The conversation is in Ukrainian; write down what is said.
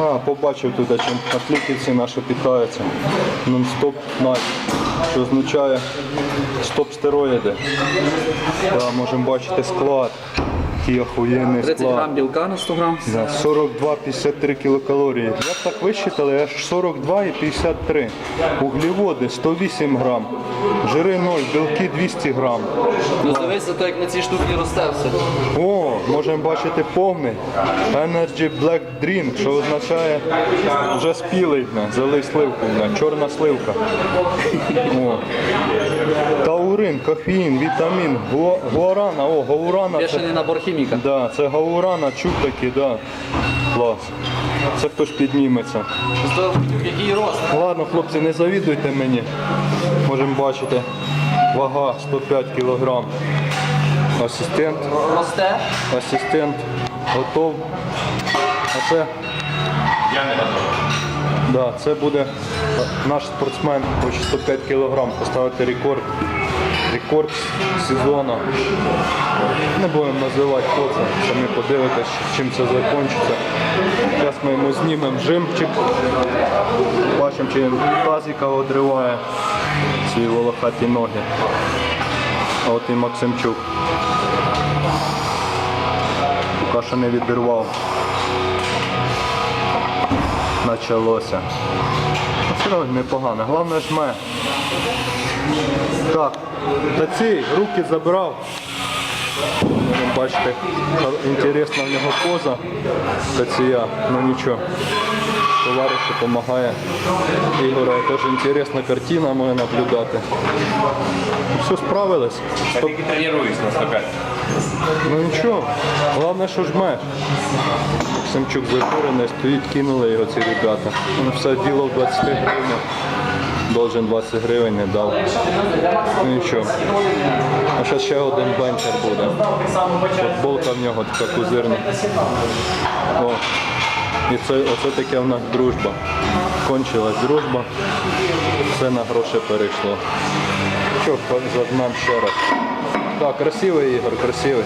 А, побачив тут, чим атлетиці наші питаються. Нон-стоп найт, що означає стоп-стероїди. Да, можемо бачити склад. Який охуєнний 30 склад. грам білка на 100 грам. Да, 42-53 кілокалорії. Як так висчитали? Аж 42 і 53. Углеводи 108 грам. Жири 0, білки 200 грам. Ну дивися, то як на цій штуці росте все. О, можемо бачити повний Energy Black Drink, що означає вже спілий, залий сливку, чорна сливка. О. Таурин, кофеїн, вітамін, гуарана, о, гаурана. Це, Бешений набор хіміка. да, це гаурана, чук такий, да. Клас. Це хтось підніметься. Який рост. Ладно, хлопці, не завідуйте мені. Можемо бачити. Вага 105 кг. Асистент. Росте. Асистент готов. А це. Да, це буде наш спортсмен, хоче 105 кг поставити рекорд. Рекорд сезону. Не будемо називати хто це, самі подивитесь, чим це закінчиться. Зараз ми йому знімемо жимчик. Бачимо, чи він тазика одриває свої волохаті ноги. А от і Максимчук. Поки що не відірвав. Началося. Ну, Все одно непогано. Головне жме. Так, та ці руки забрав. Хор- інтересна в нього поза Тація, ну нічого. Товариш допомагає. Ігора теж інтересна картина може наблюдати. Все справились. Я тільки тренуюсь на 105. Ну нічого, головне, що жмеш. Максимчук закурений, стоїть, кинули його ці ребята. Ну все діло в 20 гривень. Должен 20 гривень не дав. Ну нічого. А зараз ще один бенчер буде. Футболка в нього така кузирна. О. І це, оце таке в нас дружба. Кончилась дружба. Все на гроші перейшло. Що, зажмемо ще раз. Так, красивий Ігор, красивий.